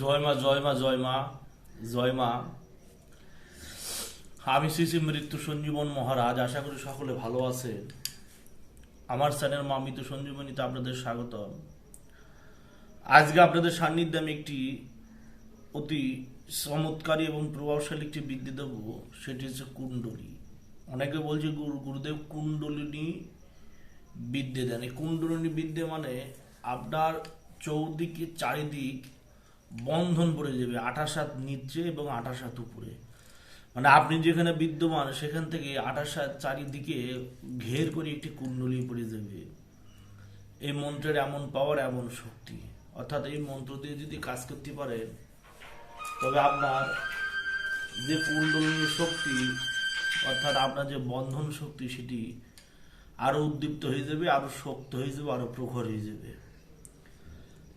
জয় মা জয় মা জয় মা জয় মা। আমি শ্রী শ্রী মৃত্যু সঞ্জীবন মহারাজ, আশা করি সকলে ভালো আছে আমার চ্যানেল মা মৃত্যু সঞ্জীবনীতে আপনাদের স্বাগত আজকে আপনাদের সান্নিধ্যে আমি একটি অতি চমৎকারী এবং প্রভাবশালী একটি বিদ্যে দেব, সেটি হচ্ছে কুণ্ডলী। অনেকে বলছে, গুরু, গুরুদেব কুণ্ডলিনী বিদ্যে দেন। এই কুণ্ডলিনী বিদ্যে মানে আপনার চৌদিকে চারিদিক বন্ধন পড়ে যাবে আঠাশ হাত নিচে এবং আঠাশ হাত উপরে। মানে আপনি যেখানে বিদ্যমান, সেখান থেকে আঠাশ হাত চারিদিকে ঘের করে একটি কুণ্ডলী পড়ে যাবে। এই মন্ত্রের এমন পাওয়ার এমন শক্তি। অর্থাৎ এই মন্ত্র দিয়ে যদি কাজ করতে পারেন তবে আপনার যে কুণ্ডলিনী শক্তি, অর্থাৎ আপনার যে বন্ধন শক্তি, সেটি আরও উদ্দীপ্ত হয়ে যাবে, আরও শক্ত হয়ে যাবে, আরও প্রখর হয়ে যাবে।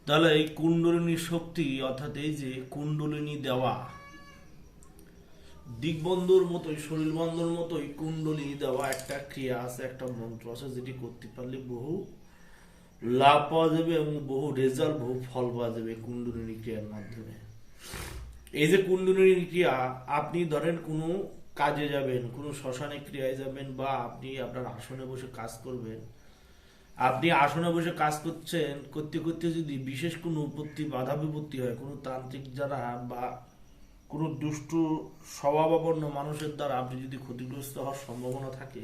তাহলে এই কুণ্ডলিনী শক্তি, অর্থাৎ এই যে কুণ্ডলিনী দেওয়া, দিগবন্ধুর মতোই শরীর বন্ধুর মতোই কুণ্ডলী দেওয়া একটা ক্রিয়া আছে, একটা মন্ত্র আছে, যেটি করতে পারলে বহু লাভ পাওয়া যাবে এবং বহু রেজাল্ট বহু ফল পাওয়া যাবে কুণ্ডলিনী ক্রিয়ার মাধ্যমে। এই যে কুণ্ডলিনী ক্রিয়া, আপনি ধরেন কোনো কাজে যাবেন, কোনো শ্মশানে ক্রিয়ায় যাবেন বা আপনি আপনার আসনে বসে কাজ করবেন আপনি আসনে বসে কাজ করছেন, করতে করতে যদি বিশেষ কোনো উপত্তি, বাধা বিপত্তি হয়, কোনো তান্ত্রিক দ্বারা বা কোনো দুষ্টু স্বভাবাপন্ন মানুষের দ্বারা আপনি যদি ক্ষতিগ্রস্ত হওয়ার সম্ভাবনা থাকে,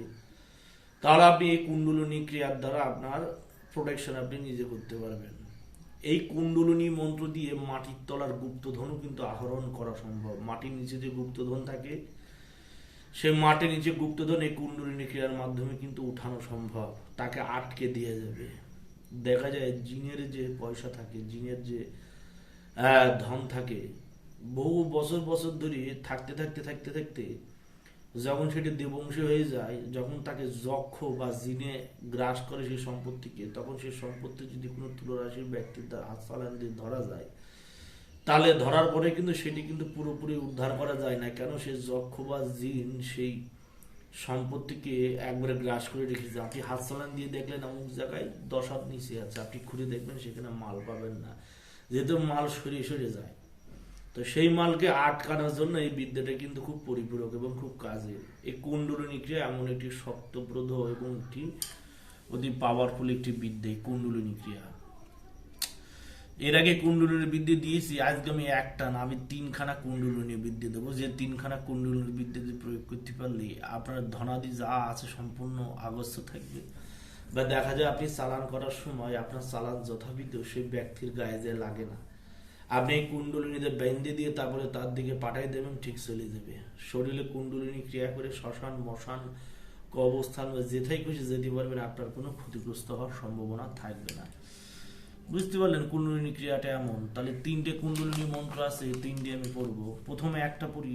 তাহলে আপনি এই কুণ্ডলিনী ক্রিয়ার দ্বারা আপনার প্রোটেকশন আপনি নিজে করতে পারবেন। এই কুণ্ডলিনী মন্ত্র দিয়ে মাটির তলার গুপ্তধনও কিন্তু আহরণ করা সম্ভব। মাটির নিচে যে গুপ্তধন থাকে সে মাটির নিচে গুপ্তধন এই কুণ্ডলিনী ক্রিয়ার মাধ্যমে কিন্তু উঠানো সম্ভব। তাকে আটকে দিয়ে যাবে। দেখা যায় জিনের যে পয়সা থাকে, জিনের যে ধন থাকে, বহু বছর বছর ধরে থাকতে থাকতে থাকতে থাকতে যখন সেটি দেবংশী হয়ে যায়, যখন তাকে যক্ষ বা জিনে গ্রাস করে সেই সম্পত্তিকে, তখন সেই সম্পত্তি যদি কোনো তুলরাশির ব্যক্তির দ্বারা হাত দিয়ে ধরা যায় তাহলে ধরার পরে কিন্তু সেটি কিন্তু পুরোপুরি উদ্ধার করা যায় না। কেন? সে যক্ষ বা জিন সেই সম্পত্তিকে একবারে গ্রাস করে রেখেছে। আপনি হাত চালান দিয়ে দেখলেন অমুক জায়গায় দশ হাত নিচে আছে। আপনি খুঁড়ে দেখবেন সেখানে মাল পাবেন না। যেহেতু মাল সরিয়ে সরে যায়। তো সেই মালকে আটকানোর জন্য এই বিদ্যাটা কিন্তু খুব পরিপূরক এবং খুব কাজে। এই কুণ্ডলিনী ক্রিয়া এমন একটি শক্তপ্রদ এবং একটি অতি পাওয়ারফুল একটি বিদ্যা, এই কুণ্ডলিনী ক্রিয়া। এর আগে কুণ্ডলিনী বিদ্যে দিয়েছি, আজকে আমি একটা না, আমি তিনখানা কুণ্ডলিনী বিদ্যে দেবো। যে তিনখানা কুণ্ডলিনী বিদ্যে দিয়ে প্রয়োগ করতে পারলে আপনার ধনাদি যা আছে সম্পূর্ণ আগস্ত থাকবে। বা দেখা যায় আপনি চালান করার সময় আপনার চালান যথাবিধ সেই ব্যক্তির গায়ে যে লাগে না। আপনি এই কুণ্ডলিনীতে বেঁধে দিয়ে তারপরে তার দিকে পাঠাই দেবেন, ঠিক চলে যাবে। শরীরে কুণ্ডলিনী ক্রিয়া করে শ্মশান, মশান কবস্থান বা যেথায় খুশি যেতে পারবেন, আপনার কোনো ক্ষতিগ্রস্ত হওয়ার সম্ভাবনা থাকবে না। বুঝতে পারলেন কুণ্ডলিনী ক্রিয়াটা এমন? তাহলে তিনটে কুণ্ডলিনী মন্ত্র আছে, তিনটে আমি পড়ব। প্রথমে একটা পড়ি,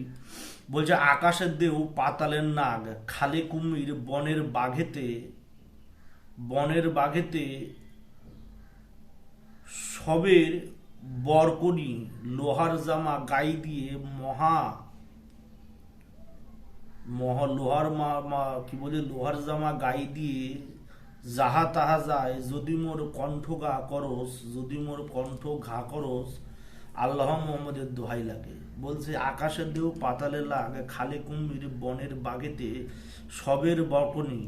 বলছে, আকাশের দেহ পাতালের নাগ, খালে কুমির বনের বাঘেতে বনের বাঘেতে সবের বরকনি লোহার জামা গাই দিয়ে মহা মহা লোহার মা, কি বলে, লোহার জামা গাই দিয়ে যাহা তাহা যায়, যদি মোর কণ্ঠ গা করস, যদি মোর কণ্ঠ ঘা করস, আল্লাহ মোহাম্মদের দোহাই লাগে। বলছে আকাশের দেহ পাতালে লাগ, খালে কুম্ভীর বনের বাগেতে, সবের বকনি,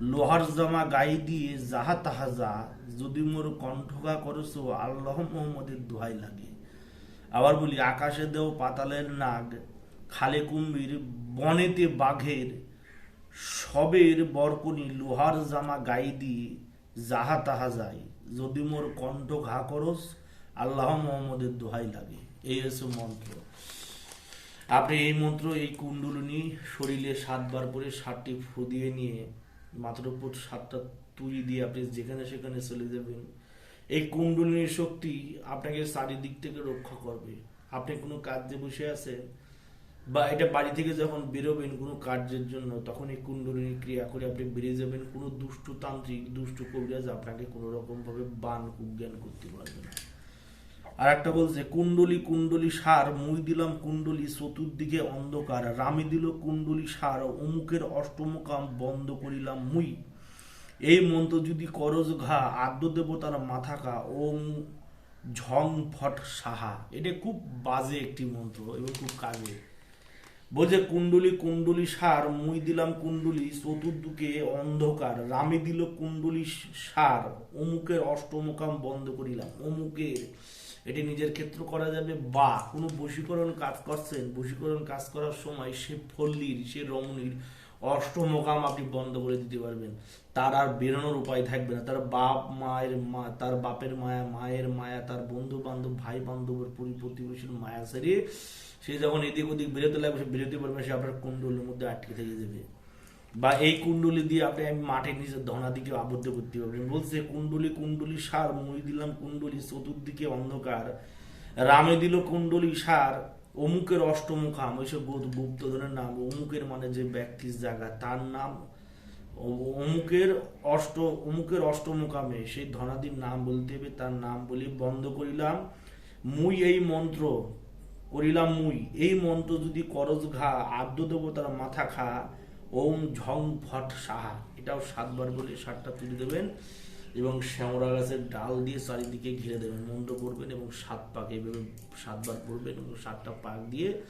লোহার জামা গাই দিয়ে যাহা তাহা যা, যদি মোর কণ্ঠ গা করস আল্লাহ মোহাম্মদের দোহাই লাগে। আবার বলি, আকাশে দেও, পাতালের নাগ, খালে কুম্ভীর বনেতে বাঘের সবের বরকনি লোহার জামা গাই দিয়ে যাহা তাহা যায়। যদি মোর কণ্ঠ ঘা করস, আল্লাহ মোহাম্মদের দোহাই লাগে। এই হচ্ছে মন্ত্র। আপনি এই মন্ত্র, এই কুণ্ডলিনী শরীরে সাতবার করে সাতটি ফু দিয়ে নিয়ে মাথার উপর সাতটা তুলি দিয়ে আপনি যেখানে সেখানে চলে যাবেন। এই কুণ্ডলিনীর শক্তি আপনাকে চারিদিক থেকে রক্ষা করবে। আপনি কোনো কাজে বসে আছেন বা এটা বাড়ি থেকে যখন বেরোবেন কোনো কার্যের জন্য তখন এই কুণ্ডলিনী ক্রিয়া করে আপনি বেরিয়ে যাবেন। কোনো দুষ্টু তান্ত্রিক, দুষ্টু কবিরাজ আপনাকে কোনো রকমভাবে বান কুজ্ঞান করতে পারবে না। আর একটা বলছে, কুণ্ডলি কুণ্ডলি সার, মুই দিলাম কুণ্ডলি চতুর্দিকে অন্ধকার। রামি দিল কুণ্ডলি সার, অমুকের অষ্টমকাম বন্ধ করিলাম মুই। এই মন্ত্র যদি করজ ঘা, আদ্য দেবতার মাথা কা ওম ঝং ফট সাহা। এটা খুব বাজে একটি মন্ত্র এবং খুব কাজে। বলছে কুণ্ডলি কুণ্ডলি সার, মুই দিলাম কুণ্ডলি চতুর্দিকে অন্ধকার, রামে দিল কুণ্ডলি সার, অমুকের অষ্টমকাম বন্ধ করিলাম। অমুকের এটি নিজের ক্ষেত্র করা যাবে? বা, কোনো বশীকরণ কাজ করছেন? বশীকরণ কাজ করার সময় সে ফল্লির, সে রমণীর অষ্টমকাম আপনি বন্ধ করে দিতে পারবেন। তার আর বেরোনোর উপায় থাকবে না। তার বাপ, মায়ের মা, তার বাপের মায়া, মায়ের মায়া, তার বন্ধু বান্ধব ভাই বান্ধবের পরি প্রতিবেশীর মায়া সারিয়ে সে যখন এদিক ওদিক বেরোতে লাগবে, সে বেরোতে পারবে সে আপনার কুণ্ডলের মধ্যে আটকে থেকে যাবে। বা এই কুণ্ডলি দিয়ে আপনি আমি মাটির নিচে ধনা দিকে আবদ্ধ করতে পারবেন বলছে, কুণ্ডলি কুণ্ডলি সার মুই দিলাম, কুণ্ডলি চতুর্দিকে অন্ধকার। রামে দিল কুণ্ডলি সার, অমুকের অষ্টমুখাম, ওইসব গুপ্ত- গুপ্তধনের নাম, অমুকের মানে যে ব্যক্তির জায়গা, তার নাম অমুকের অষ্ট, অমুকের অষ্টমুখামে সেই ধনাদির নাম বলতে হবে, তার নাম বলি বন্ধ করিলাম। মুই এই মন্ত্র করিলাম মুই। এই মন্ত্র যদি করজ ঘা, আদ্য দেবতার মাথা খা, ওম ঝং ফট সাহা। এটাও সাতবার বলে সাতটা তুলে দেবেন এবং শ্যামরা গাছের ডাল দিয়ে চারিদিকে ঘিরে দেবেন, মন্ত্র করবেন এবং সাত পাক এভাবে সাতবার পড়বেন এবং সাতটা পাক দিয়ে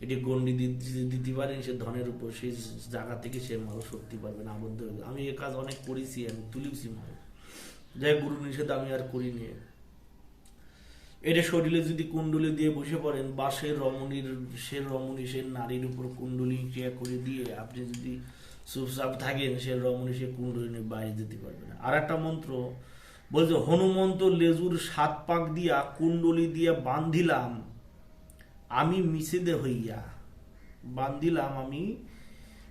এটি গন্ডি দি- দিতে পারেন, সে ধনের উপর, সেই জায়গা থেকে সে মাল সত্যি পারবেন আবদ্ধ হয়ে আমি এ কাজ অনেক করেছি, আমি তুলিছি মাল। যাই গুরু নিষেধ আমি আর করিনি। এটা শরীরে যদি কুণ্ডলি দিয়ে বসে পড়েন বা সে রমণীর, সে রমণী, সে নারীর উপর কুণ্ডলি ক্রিয়া করে দিয়ে আপনি যদি চুপচাপ থাকেন, সে রমণী, সে কুণ্ডলি নিয়ে বাইরে যেতে পারবে না। আর একটা মন্ত্র বলছে, হনুমন্ত লেজুর সাত পাক দিয়া কুণ্ডলি দিয়া বান্ধিলাম আমি মিশে হইয়া। বান্ধিলাম আমি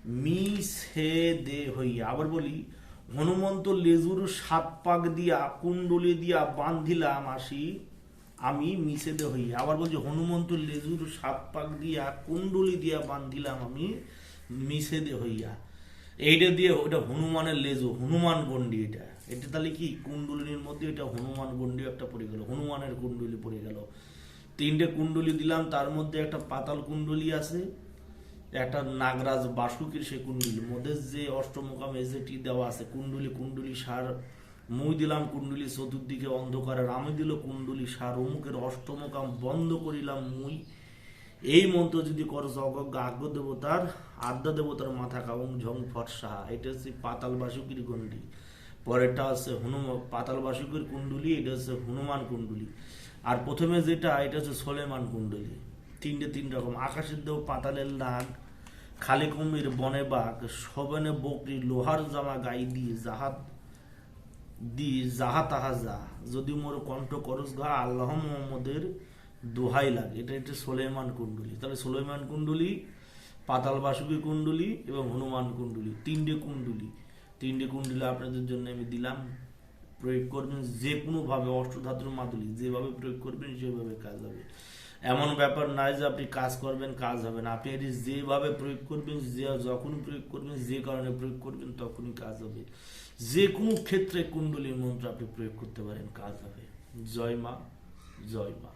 মিশে দে হইয়া। আবার বলি, হনুমন্ত লেজুর সাত পাক দিয়া কুণ্ডলি দিয়া বান্ধিলাম আসি আমি মিশে দে হইয়া আবার বলছি, হনুমন্ত লেজুর সাত পাক দিয়া কুণ্ডলি দিয়া বান্ধিলাম আমি, মিশে দে হইয়া। এইটা দিয়ে ওটা হনুমানের লেজু, হনুমান গন্ডি এটা। এটা তাহলে কি? কুণ্ডলিনীর মধ্যে এটা হনুমান গন্ডি একটা পড়ে গেল, হনুমানের কুণ্ডলি পড়ে গেল। তিনটে কুণ্ডলি দিলাম, তার মধ্যে একটা পাতাল কুণ্ডলি আছে, একটা নাগরাজ বাসুকির সে কুণ্ডলি মধ্যে যে অষ্টমকামে যেটি দেওয়া আছে, কুণ্ডলি কুণ্ডলি সার মুই দিলাম কুণ্ডলি চতুর্দিকে অন্ধকার আমি দিল কুণ্ডলি সার, অমুকের অষ্টমকাম বন্ধ করিলাম মুই। এই মন্ত্র যদি করো অজ্ঞ আজ্ঞ দেবতার, আদ্যা দেবতার মাথা কাবং ঝং ফট সাহা এটা হচ্ছে পাতাল বাসুকির গন্ডি পরেরটা হচ্ছে হনুম, পাতাল বাসুকির কুণ্ডলি, এটা হচ্ছে হনুমান কুণ্ডলি। আর প্রথমে যেটা, এটা হচ্ছে সোলেমান কুণ্ডলি। তিনটে তিন রকম। আকাশের দেহ পাতালের নাগ খালি কুমির বনে বাঘ সবনে বকরি, লোহার জামা গাই দিয়ে জাহাত দি যাহা তাহা যা। যদি মোর কণ্ঠ করস গা, আল্লাহ মোহাম্মদের দোহাই লাগে। এটা হচ্ছে সোলেমান কুণ্ডলী। তাহলে সোলেমান কুণ্ডলী, পাতাল বাসুকি কুণ্ডলী এবং হনুমান কুণ্ডলী, তিনটে কুণ্ডলী। তিনটে কুণ্ডলী আপনাদের জন্য আমি দিলাম। প্রয়োগ করবেন যে কোনোভাবে অষ্টধাতুর মাদুলি যেভাবে প্রয়োগ করবেন, সেভাবে কাজ হবে। এমন ব্যাপার নয় যে আপনি কাজ করবেন, কাজ হবে না। আপনি এটি যেভাবে প্রয়োগ করবেন, যে যখন প্রয়োগ করবেন, যে কারণে প্রয়োগ করবেন, তখনই কাজ হবে। যে কোনো ক্ষেত্রে কুণ্ডলীর মন্ত্র আপনি প্রয়োগ করতে পারেন, কাজ হবে। জয় মা জয় মা।